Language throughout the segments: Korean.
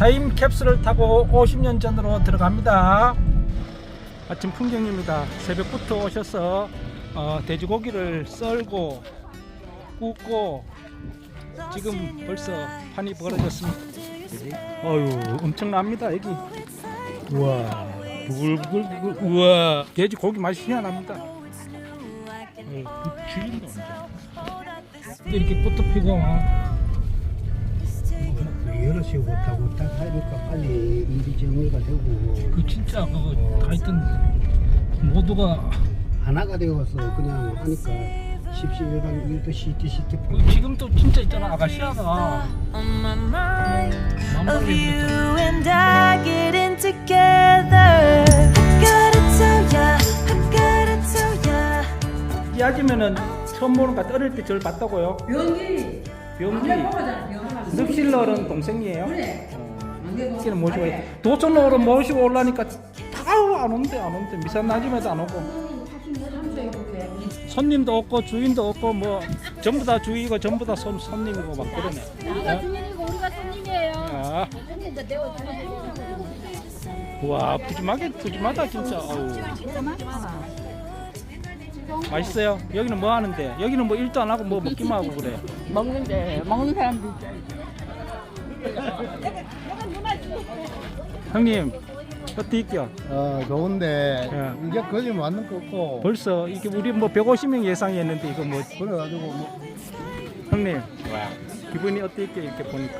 타임 캡슐을 타고 50년 전으로 들어갑니다. 아침 풍경입니다. 새벽부터 오셔서 어, 돼지고기를 썰고 굽고 지금 벌써 판이 벌어졌습니다. 어유 엄청납니다 여기. 우와 부글부글 우와 돼지고기 맛이 희한합니다. 어, 주인도 언제 이렇게 꽃도 피고 어. 여럿이 못하고 딱 하니까 빨리 일이 정리가 되고 그 진짜 그거 하여튼 모두가 하나가 되어서 그냥 하니까 십시일반 일도 시티 시티 그 지금도 진짜 있잖아 mind of you 그랬잖아 and I getting together. I gotta tell ya, I gotta tell ya. 이 아줌마는 처음 보는 것 같아 어릴 때 저를 봤다고요? 연기 병기 먹어잖아 영화 늑실러는 동생이에요? 그래 늑실은 모시고 도촌으로 모시고 올라니까 다안 온대 안 온대. 미산 아줌마도 안 오고. 손님도 없고 주인도 없고 뭐 전부 다 주인이고 전부 다 손, 손님이고 막 그러네. 우리가 주인이고 우리가 손님이에요. 아, 와 푸짐하게 푸짐하다 진짜. 어우. 맛있어요? 여기는 뭐 하는데? 여기는 뭐 일도 안 하고 뭐 먹기만 하고 그래? 먹는데 먹는 사람도 형님 어떻게 있겨 어 좋은데 예. 이제 거기 맞는 거 없고. 벌써 이게 우리 뭐 150명 예상했는데 이거 뭐 그래가지고 뭐. 형님 기분이 어떻게 있겨 이렇게 보니까?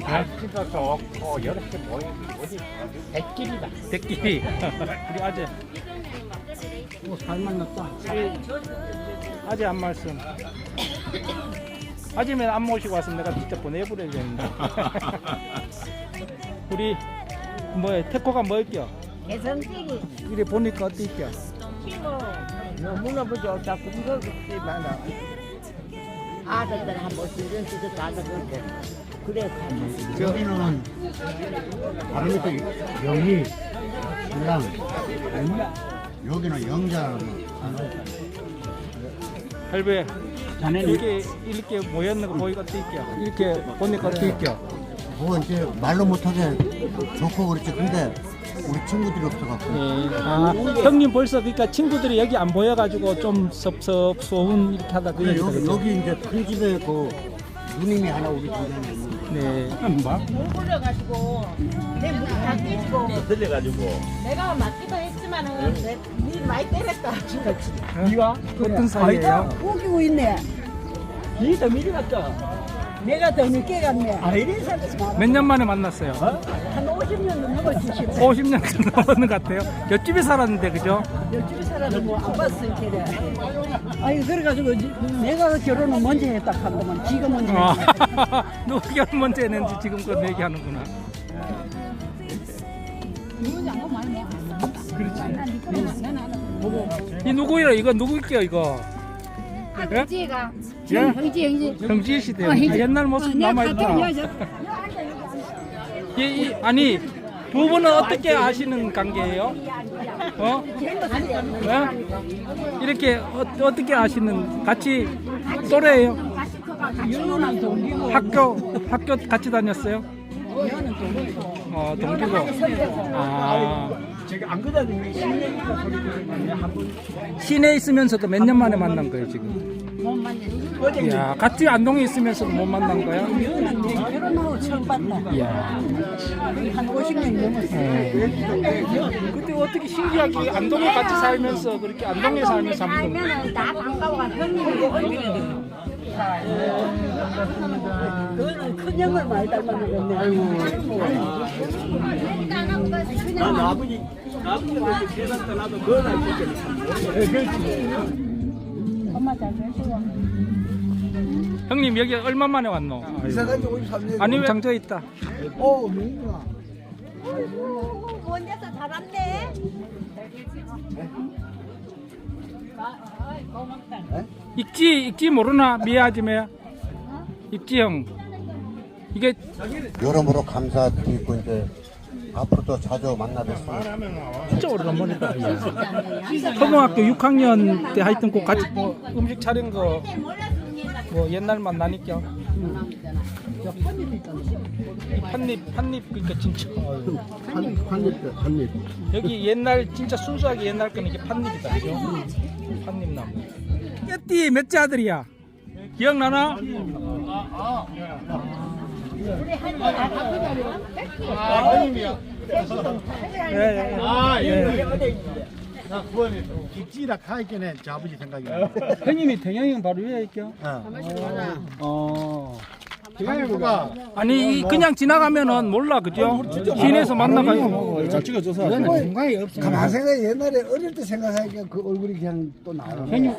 날씨도 좋고 이렇게 모이 어디 백길이다. 대끼리 우리 아재. 잘 만났다. 아재 한 말씀 아재면 안 모시고 왔으면 내가 진짜 보내버려야겠는데. 우리 뭐야 태코가 뭐 있겨? 개성끼리 이래 보니까 어떻게 있겨? 치고 너무너무 좋다. 그거 그렇지 많아. 아들들 한 번씩 이런 식으로 다가는데. 그래 가면 여기는 다른 것도 영희 신랑 여기는 영자 할배 자네는 이렇게 이렇게 모였는 거 보니까 있겨 이렇게 보니까 있겨 뭐 이제 말로 못하게 좋고 그렇지 근데 우리 친구들이 없어갖고 네. 아, 형님 벌써 그러니까 친구들이 여기 안 보여가지고 좀 섭섭 소운 이렇게 하다 그 근데 얘기다 여기, 그죠? 여기 이제 큰 집에 그 누님이 하나 우리 있는데 네. 뭐? 물 불려가지고 내 물이 다 깨지고 들려가지고 내가 맞기도 했지만은 내니 많이 때렸다 이와 어떤 사이예요? 우기고 있네 니더 미리 갔다. 내가 더 늦게 갔네 아 이래 살지 마. 몇년 만에 만났어요? 한 50년 넘었지 싶어 50년 넘었는 것 같아요. 옆집에 살았는데 그죠? 옆집에 살아도 뭐안 봤을 테래 아니 그래가지고 지- 내가 결혼을 먼저 했다 한다만 지가 먼저 아, 했네 누가 결혼 먼저 했는지 지금껏 얘기하는구나. 그렇지. 이 누구예요? 이거 누구일게요 이거? 예? 형지가 예? 형지 형지 형지 시대. 어. 아, 옛날 모습 남아있다. 이, 이, 아니 두 분은 어떻게 아시는 관계예요? 어? 어? 이렇게 어, 어떻게 아시는 같이 또래예요? 학교 학교 같이 다녔어요? 어 동기고. 아 제가 안 소리 들으면 한번. 시내에 있으면서도 몇 년 만에 만난 거예요 지금? 이야 같이 안동에 있으면서도 못 만난 거야? 결혼하고 처음 봤다. 이야. 한 50년 넘었어 근데 어떻게 신기하게 안동에 같이 살면서 그렇게 안동에 살면서 한번. 알면은 다 반가워가 형님이고 언니거든 그거는 큰 형을 많이 닮았네. 아이고 난 아버지 이렇게 계산 떠나도 그건 안 되겠네. 그렇지. 엄마 잘 계시고. 형님 여기 얼마 만에 왔노? 이사간 지 53년. 아니 왜 장저 있다. 어 민구나 먼 데서 잘 왔네? 익지 익지 모르나? 미아지매 익지 형. 이게 여러모로 감사드리고 이제 앞으로도 자주 만나 뵙습니다 진짜 오래간만이다. 야. 초등학교 6학년 때 하여튼 꼭 같이 뭐 음식 차린 거 뭐 옛날 만나니까 이 판잎 판잎 그러니까 진짜 어휴. 한입 한입. 여기 옛날 진짜 순수하게 옛날 거는 이게 판잎이다 그죠? 판잎 나무. 띠 몇째 아들이야? 기억나나? 예, 예. 아, 예. 나 그거는 기찌라 가있겠네. 저 아버지 생각이 나. 형님이 대형이 형 바로 위에 있겨? 어. 대가리가 아니 이 그냥 지나가면은 몰라 그죠? 시내에서 만나가지고 잘 찍어줘서. 공간이 없어. 가만 생각해 옛날에 어릴 때 생각하니까 그 얼굴이 그냥 또 나와. 형님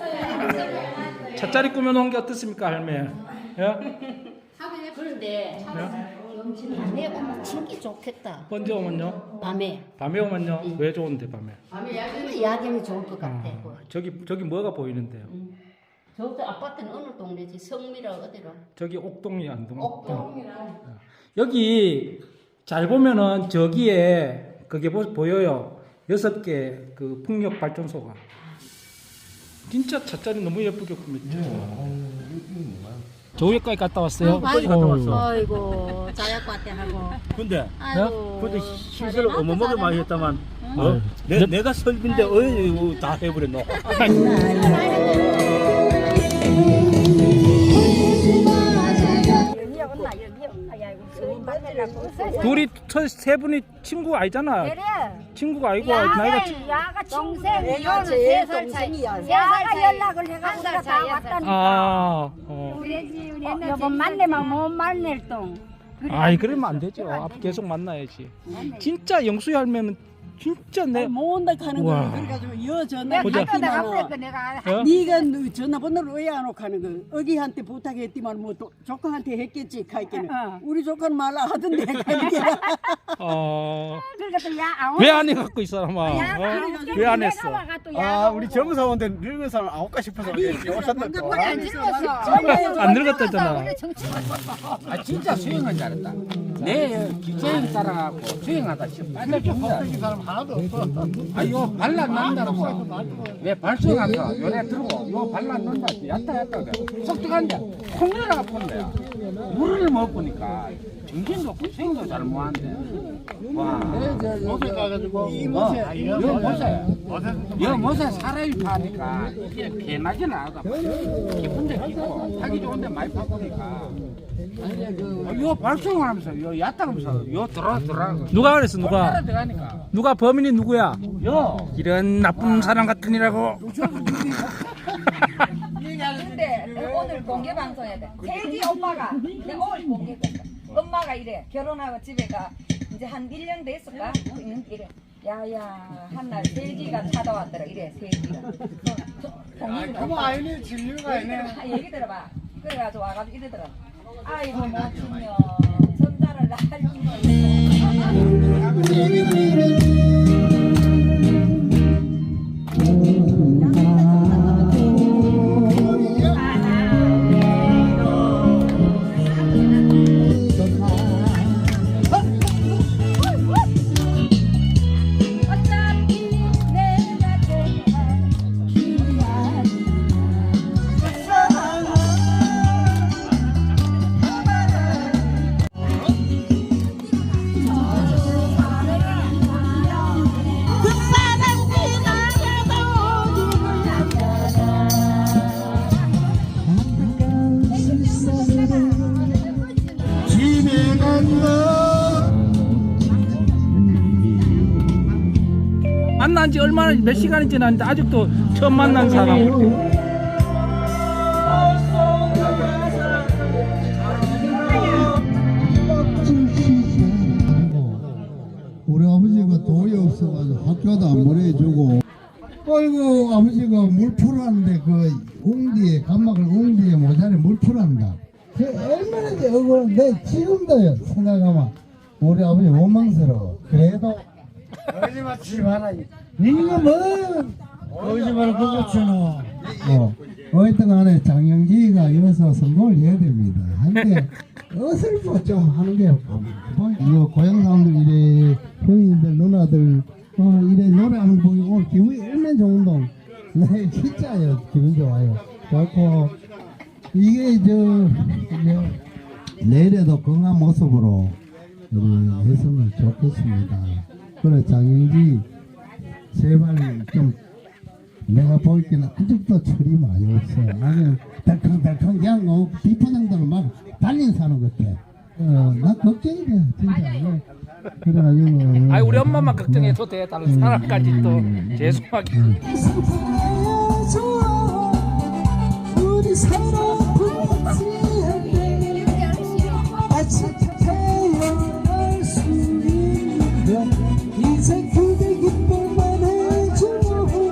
찻자리 꾸며놓은 게 어떻습니까 할매? 예? 그런데 밤에 오면 진기 좋겠다. 언제 오면요? 밤에 밤에 오면요? 왜 좋은데 밤에? 야경이 좋을 것 같아. 아, 저기 저기 뭐가 보이는데요? 저기 아파트는 어느 동네지? 성미라 어디로? 저기 옥동이 안동. 옥동이라. 여기 잘 보면은 저기에 그게 보, 보여요. 여섯 개 그 풍력 발전소가. 진짜 찻자리 너무 예쁘게 꾸몄죠. 저 위에까지 갔다 왔어요. 어휴. 아이고 자약과때 하고. 근데 아이고. 근데 시설 어마어마하게 많이 했다만 어? 내, 내가 설비인데 어이 다 해버렸노. 둘이 저 세 분이 친구 아니잖아. 친구가 아니고 나이가 치- 야가 동생 이거는 세살 차이. 야가 연락을 해가지고 내가 다 왔다니까. 아, 어. 여보 만나면 못 만날 동 아이 그러면 안 되죠. 앞 계속 만나야지. 진짜 영수이 할매는 진짜 내못 온다 하는 우와. 거는 그래가지고 여 전화 보자. 내가 내가 어? 네가 너 전화번호를 왜 안 오고 하는 거? 어기한테 부탁했지만 뭐또 조카한테 했겠지 가있기는 어. 우리 조카는 말라 하던데 가있기 어. 그러니까 또야안 왜안 해갖고 이 사람아? 어? 왜 안 했어? 아 우리 젊은 사람인데 늙은 사람 아홉 가 싶어서 그랬지. 오셨나 또. 안안 늙었다잖아. 아 진짜 수영은 잘한다. 내 기체인 따라가고 수영하다 싶어. 맨날 좋다. 사람 하나도 없어. 아 요 발라 난다고. 왜 발수가서 요래 들고 요 발라 난다. 얕다 얕다 그래. 속도간데 콩내라가 폰데 물을 못 보니까 정신도 없고 수영도 잘 못한대. 와. 모세 가가지고 이 어, 요 모세. 요 모세 사람이 파니까 이게 개나지는 않아. 기쁜데 기고 타기 좋은데 많이 파보니까. 어, 요 발송하면서 요 얕다면서 요 들어 들어. 누가 그랬어 누가? 들어가니까. 누가 범인이 누구야? 요. 이런 나쁜 사람 같으니라고. 근데 내가 오늘 공개 방송해야 돼 세지 오빠가 내가 오늘 공개했어 엄마가 이래 결혼하고 집에 가 이제 한 1년 됐을까? 있는 이래 야야 한날 세지가 찾아왔더라 이래 세지가 그거 아니네 진리가 아니네. 아, 얘기 들어봐. 그래가지고 와가지고 이러더라. 아이고 멋지며 전달을 날. 만난 지 얼마나 몇 시간이 지났는데 아직도 처음 만난 사람. 우리 아버지가 돈이 없어가지고 학교도 안 보내주고. 어이구 아버지가 물 풀었는데 그 웅디에 감막을 웅디에 모자에 물 풀었다. 그 얼마나 억울한데 지금도 생각하면 우리 아버지 원망스러워. 그래도 거짓말 치지 마라. 니가 뭐 거짓말을 치노 어, 어쨌든 간에 장영지가 여기서 성공을 해야 됩니다. 근데 어설퍼 좀 하는 게 뭐, 이거 고향 사람들 이래 형님들 누나들 어 이래 노래하는 거 보고 기분이 얼마나 좋은동 네 진짜요. 기분 좋아요. 그렇고. 이게 저 이제 내일에도 건강한 모습으로 우리 했으면 좋겠습니다. 그래 장영지 제발 좀 내가 보기에는 아직도 철이 많이 없어. 아니 달캉달캉 그냥 뭐 비포장도로 막 달린 사람 같아. 어, 나 걱정이 돼 진짜. 네. 그래가지고. 아이 우리 엄마만 걱정해도 돼. 다른 사람까지 또 죄송하게. 우리 서로